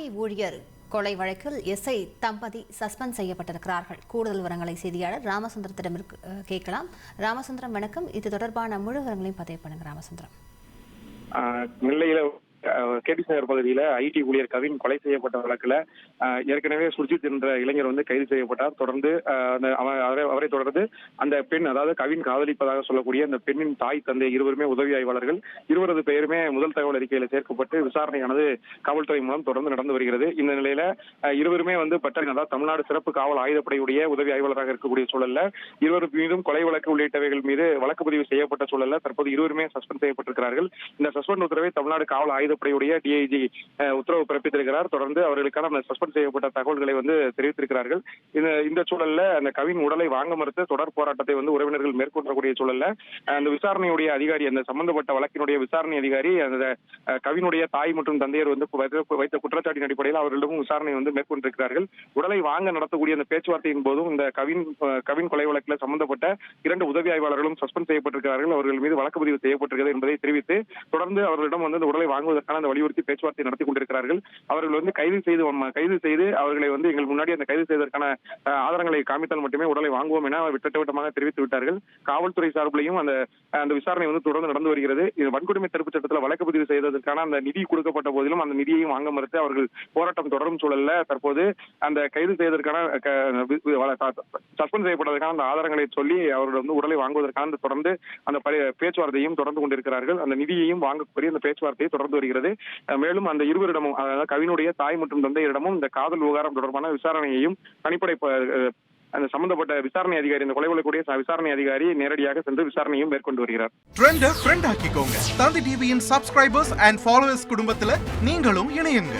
ID ஊழியர் கொலை வழக்கில் எஸ்ஐ தம்பதி சஸ்பெண்ட் செய்யப்பட்டிருக்கிறார்கள். கூடுதல் விவரங்களை செய்தியாளர் ராமசுந்தரத்திடம் கேட்கலாம். ராமசுந்தரம் வணக்கம். இது தொடர்பான முழு விவரங்களையும் பதிவு பண்ணுங்க ராமசுந்தரம். நெல்லையில கேபிஸ் நகர் பகுதியில ஐடி ஊழியர் கவின் கொலை செய்யப்பட்ட வழக்குல ஏற்கனவே சுர்ஜித் என்ற இளைஞர் வந்து கைது செய்யப்பட்டார். தொடர்ந்து அந்த அவரை அவரை தொடர்ந்து அந்த பெண் அதாவது கவின் காதலிப்பதாக சொல்லக்கூடிய அந்த பெண்ணின் தாய் தந்தை இருவருமே உதவி ஆய்வாளர்கள் இருவரது பெயருமே முதல் தகவல் அறிக்கையில சேர்க்கப்பட்டு விசாரணையானது காவல்துறை மூலம் தொடர்ந்து நடந்து வருகிறது. இந்த நிலையில இருவருமே வந்து பட்டன் அதாவது தமிழ்நாடு சிறப்பு காவல் ஆயுதப்படையுடைய உதவி ஆய்வாளராக இருக்கக்கூடிய சூழல்ல இருவர் மீதும் கொலை வழக்கு உள்ளிட்டவைகள் மீது வழக்கு பதிவு செய்யப்பட்ட சூழல்ல தற்போது இருவருமே சஸ்பெண்ட் செய்யப்பட்டிருக்கிறார்கள். இந்த சஸ்பெண்ட் உத்தரவை தமிழ்நாடு காவல் ஆயுதப்படையுடைய டிஐஜி உத்தரவு பிறப்பித்திருக்கிறார். தொடர்ந்து அவர்களுக்கான அந்த சஸ்பெண்ட் செய்யப்பட்ட தகவல்களை வந்து தெரிவித்திருக்கிறார்கள். இந்த இந்த சூழல்ல அந்த கவின் உடலை வாங்க மறுத்து தொடர் போராட்டத்தை வந்து உறவினர்கள் மேற்கொள்ளக்கூடிய சூழல்ல அந்த விசாரணையுடைய அதிகாரி அந்த சம்பந்தப்பட்ட வழக்கினுடைய விசாரணை அதிகாரி அந்த கவினுடைய தாய் மற்றும் தந்தையர் வந்து வைத்த- குற்றச்சாட்டின் அடிப்படையில் அவர்களிடமும் விசாரணை வந்து மேற்கொண்டிருக்கிறார்கள். உடலை வாங்க நடத்தக்கூடிய அந்த பேச்சுவார்த்தையின் போதும் இந்த கவின் கவின் கொலை வழக்கில் சம்பந்தப்பட்ட இரண்டு உதவி ஆய்வாளர்களும் சஸ்பெண்ட் செய்யப்பட்டிருக்கிறார்கள். அவர்கள் மீது வழக்கு பதிவு செய்யப்பட்டிருக்கிறது என்பதை தெரிவித்து தொடர்ந்து அவர்களிடம் வந்து இந்த உடலை செய்வதற்கான அந்த வலியுறுத்தி பேச்சுவார்த்தை நடத்தி கொண்டிருக்கிறார்கள். அவர்கள் வந்து கைது செய்து கைது செய்து அவர்களை வந்து எங்களுக்கு முன்னாடி அந்த கைது செய்வதற்கான ஆதாரங்களை காமித்தால் மட்டுமே உடலை வாங்குவோம் என திட்டவட்டமாக தெரிவித்து விட்டார்கள். காவல்துறை சார்பிலையும் அந்த அந்த விசாரணை வந்து தொடர்ந்து நடந்து வருகிறது. இது வன்கொடுமை தடுப்பு சட்டத்தில் வழக்கு பதிவு செய்ததற்கான அந்த நிதி கொடுக்கப்பட்ட போதிலும் அந்த நிதியையும் வாங்க மறுத்து அவர்கள் போராட்டம் தொடரும் சூழல்ல தற்போது அந்த கைது செய்வதற்கான சஸ்பெண்ட் செய்யப்பட்டதற்கான அந்த ஆதாரங்களை சொல்லி அவர்கள் வந்து உடலை வாங்குவதற்கான தொடர்ந்து அந்த பேச்சுவார்த்தையும் தொடர்ந்து கொண்டிருக்கிறார்கள். அந்த நிதியையும் வாங்கக்கூடிய அந்த பேச்சுவார்த்தையை தொடர்ந்து வருகிறது. வருகிறது மேலும் அந்த இருவரிடமும் அதாவது கவினுடைய தாய் மற்றும் தந்தையரிடமும் இந்த காதல் விவகாரம் தொடர்பான விசாரணையையும் தனிப்படை அந்த சம்பந்தப்பட்ட விசாரணை அதிகாரி இந்த கொலை கூடிய விசாரணை அதிகாரி நேரடியாக சென்று விசாரணையும் மேற்கொண்டு வருகிறார். Trend friend ஆக்கிக்கோங்க. தந்தி டிவியின் சப்ஸ்கிரைபர்ஸ் அண்ட் ஃபாலோவர்ஸ் குடும்பத்துல நீங்களும் இணையுங்க.